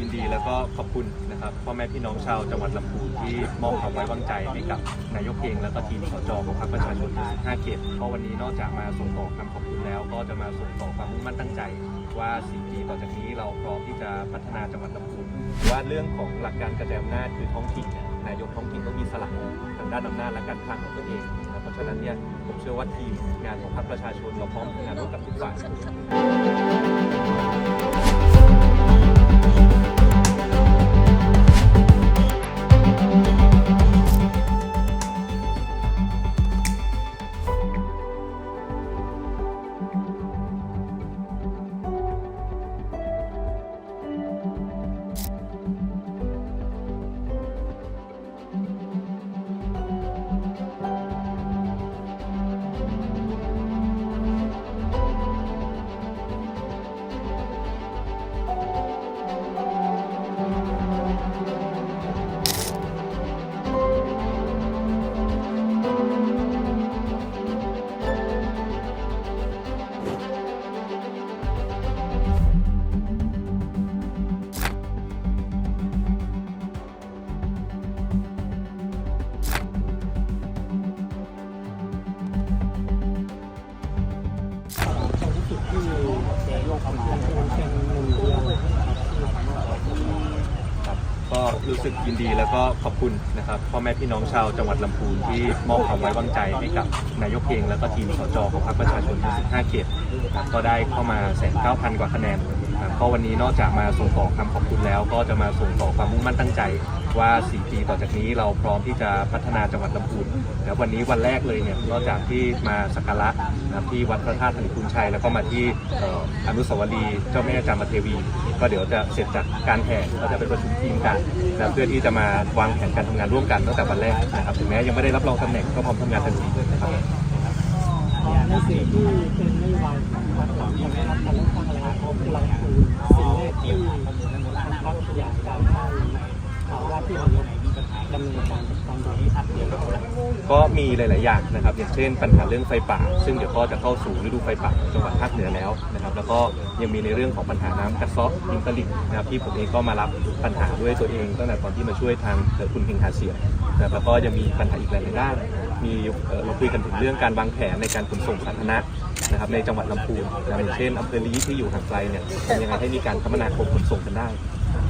ยินดีแล้วก็ขอบคุณนะครับพ่อแม่พี่น้องชาวจังหวัดลำพูนที่มอบความไว้วางใจให้กับนายกเองแล้วก็ทีมสจของพรรคประชาชน15เขตเพราะวันนี้นอกจากมาส่งต่อคำขอบคุณแล้ว ก็จะมาส่งต่อความมุ่งมั่นตั้งใจ ว่า4ปีต่อจากนี้เราพร้อมที่จะพัฒนาจังหวัดลำพูนว่าเรื่องของหลักการกระจายอำนาจคือท้องถิ่นเนี่ยนายกท้องถิ่นต้องมีสลักทางด้านอำนาจและการคลังของตัวเองนะเพราะฉะนั้นเนี่ยผมเชื่อว่าทีมงานของพรรคประชาชนเราพร้อมทำงานร่วมกับทุกฝ่าย รู้สึกยินดีแล้วก็ขอบคุณนะครับพ่อแม่พี่น้องชาวจังหวัดลำพูนที่มอบความไว้วางใจให้กับนายกเองแล้วก็ทีมสจของพรรคประชาชน15เขตครับก็ได้เข้ามาแสนเก้าพันกว่าคะแนนครับก็วันนี้นอกจากมาส่งต่อคำขอบคุณแล้ว ก็จะมาส่งต่อความมุ่งมั่นตั้งใจว่า 4 ปีต่อจากนี้เราพร้อมที่จะพัฒนาจังหวัดลำพูนแล้ววันนี้วันแรกเลยเนี่ยนอกจากที่มาสักการะ นะที่วัดพระธาตุธนิคุณชัย แล้วก็มาที่ออนุสาวรีย์เจ้าแม่จามเทวี ก็เดี๋ยวจะเสร็จจากการแห่ก็จะไปประชุมทีมกันนะเพื่อที่จะมาวางแผนการทำงานร่วมกันตั้งแต่วันแรกนะครับถึงแม้ยังไม่ได้รับรองตำแหน่งก็พร้อมทำงานทันทีนะครับในสิ่งที่เป็นนโยบายของพรรคหลังจากได้รับการเลือกตั้งแล้วเขากำลังคือสิ่งแรกที่ทางพรรคอยากจะให้ข่าวว่าที่นายกดำเนินการจัดการโดยที่ทัดเดียว ก็มีหลาย ๆ อย่างนะครับ อย่างเช่น ปัญหาเรื่องไฟป่า ซึ่งเดี๋ยวก็จะเข้าสู่ฤดูไฟป่าจังหวัดภาคเหนือแล้วนะครับ แล้วก็ยังมีในเรื่องของปัญหาน้ำกัดเซาะอินตลิกนะครับที่ผมเองก็มารับปัญหาด้วยตัวเองตั้งแต่ตอนที่มาช่วยทางคุณเฮงหาเสียงนะครับแล้วก็ยังมีปัญหาอีกหลาย ๆ ด้าน มีเราคุยกันถึงเรื่องการวางแผนในการขนส่งสาธารณะนะครับในจังหวัดลำพูนนะครับอย่างเช่นอำเภอลีที่อยู่ห่างไกลเนี่ยทำยังไงให้มีการคมนาคมขนส่งกันได้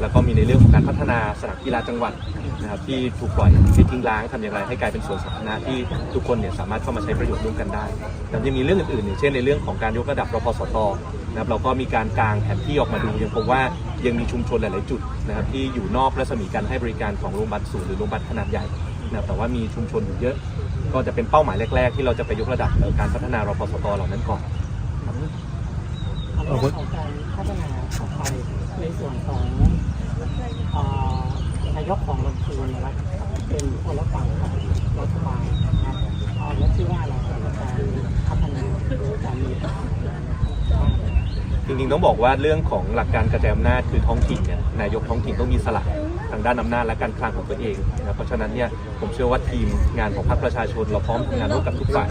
แล้วก็มีในเรื่องของการพัฒนาสนามกีฬาจังหวัดนะครับที่ถูกปล่อยให้ทิ้งร้างทำอย่างไรให้กลายเป็นสวนสาธารณะที่ทุกคนเนี่ยสามารถเข้ามาใช้ประโยชน์ร่วมกันได้แล้วยังมีเรื่องอื่นๆอย่างเช่นในเรื่องของการยกระดับรพสตนะครับเราก็มีการกางแผนที่ออกมาดูยังพบว่ายังมีชุมชนหลาย ๆ จุดนะครับที่อยู่นอกรัศมีการให้บริการของโรงพยาบาลศูนย์หรือโรงพยาบาลขนาดใหญ่นะครับแต่ว่ามีชุมชนอยู่เยอะ ก็จะเป็นเป้าหมายแรก ๆ ที่เราจะไปยกระดับเอ่อการพัฒนารพสตเหล่านั้นก่อนอันแรกของการพัฒนาต่อไปในส่วนของเอ่อนายกของลำพูนนะครับเป็น คนละฝั่งกับรัฐบาลนะครับเอาแล้วที่ว่าเราจะมีการพัฒนาการมีจริงๆต้องบอกว่าเรื่องของหลักการกระจายอำนาจคือท้องถิ่นเนี่ยนายกท้องถิ่นต้องมีสลักทางด้านอำนาจและการคลังของตัวเองนะเพราะฉะนั้นเนี่ยผมเชื่อว่าทีมงานของพรรคประชาชน เราพร้อมทำงานร่วมกับทุกฝ่าย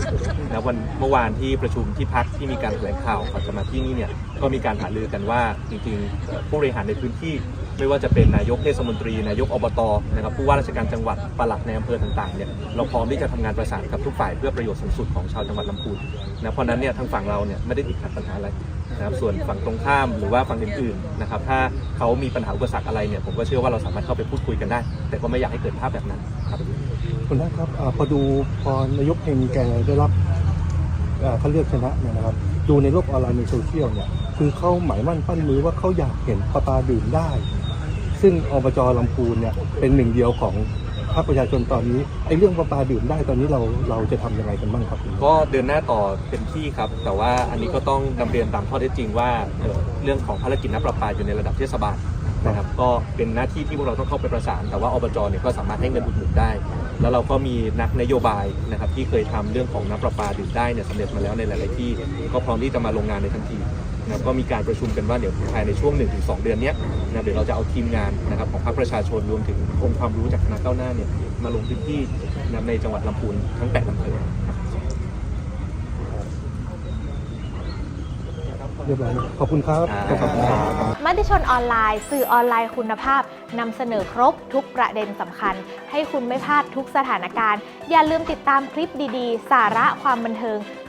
นะวันเมื่อวานที่ประชุมที่พักที่มีการแถลงข่าวก่อนจะมาที่นี่เนี่ยก็มีการหารือกันว่าจริงๆผู้บริหารในพื้นที่ ไม่ว่าจะเป็นนายกเทศมนตรี นายกอบตนะครับผู้ว่าราชการจังหวัดปลัดในอำเภอต่างๆเนี่ยเราพร้อมที่จะทำงานประสานกับทุกฝ่ายเพื่อประโยชน์สูงสุดของชาวจังหวัดลำพูนนะเพราะนั้นเนี่ยทางฝั่งเราเนี่ยไม่ได้ติดขัดปัญหาอะไรนะครับส่วนฝั่งตรงข้ามหรือว่าฝั่งอื่นๆนะครับถ้าเขามีปัญหาอุปสรรคอะไรเนี่ยผมก็เชื่อว่าเราสามารถเข้าไปพูดคุยกันได้ แต่ก็ไม่อยากให้เกิดภาพแบบนั้นครับคุณท่านครับอพอดูพอนายกเองแกได้รับเขาเลือกชนะเนี่ยนะครับดูในโลกออนไลน์ในโซเชียลเนี่ยคือเขาหมายมั่นปั้นมือว่าเขาอยากเห็นประปาดื่มได้ ซึ่งอบจลำพูนเนี่ยเป็นหนึ่งเดียวของภาคประชาชนตอนนี้ไอ้เรื่องประปาดื่มได้ตอนนี้เราเราจะทำยังไงกันบ้างครับคุณก็เดินหน้าต่อเต็มที่ครับ แต่ว่าอันนี้ก็ต้องนำเรียนตามข้อเท็จจริงว่าเอ่อเรื่องของภารกิจน้ำประปาอยู่ในระดับเทศบาลนะครับก็เป็นหน้าที่ที่พวกเราต้องเข้าไปประสาน แต่ว่าอบจเนี่ยก็สามารถให้เงินอุดหนุนได้ แล้วเราก็มีนักนโยบายนะครับที่เคยทำเรื่องของน้ำประปาดื่มได้เนี่ยสำเร็จมาแล้วในหลาย ๆ ที่ ก็พร้อมที่จะมาลงงานในทันที ก็มีการประชุมกันว่าเดี๋ยวภายในช่วง 1-2 เดือนนี้นะเดี๋ยวเราจะเอาทีมงานนะครับของภาคประชาชนรวมถึงองค์ความรู้จากคณะก้าวหน้าเนี่ยมาลงพื้นที่นในจังหวัดลำพูนทั้งแปดอำเภอเรียบร้อยขอบคุณครับขอบคุณครับมติชนออนไลน์ สื่อออนไลน์คุณภาพนำเสนอครบทุกประเด็นสำคัญ ให้คุณไม่พลาดทุกสถานการณ์ อย่าลืมติดตามคลิปดีๆ สาระความบันเทิง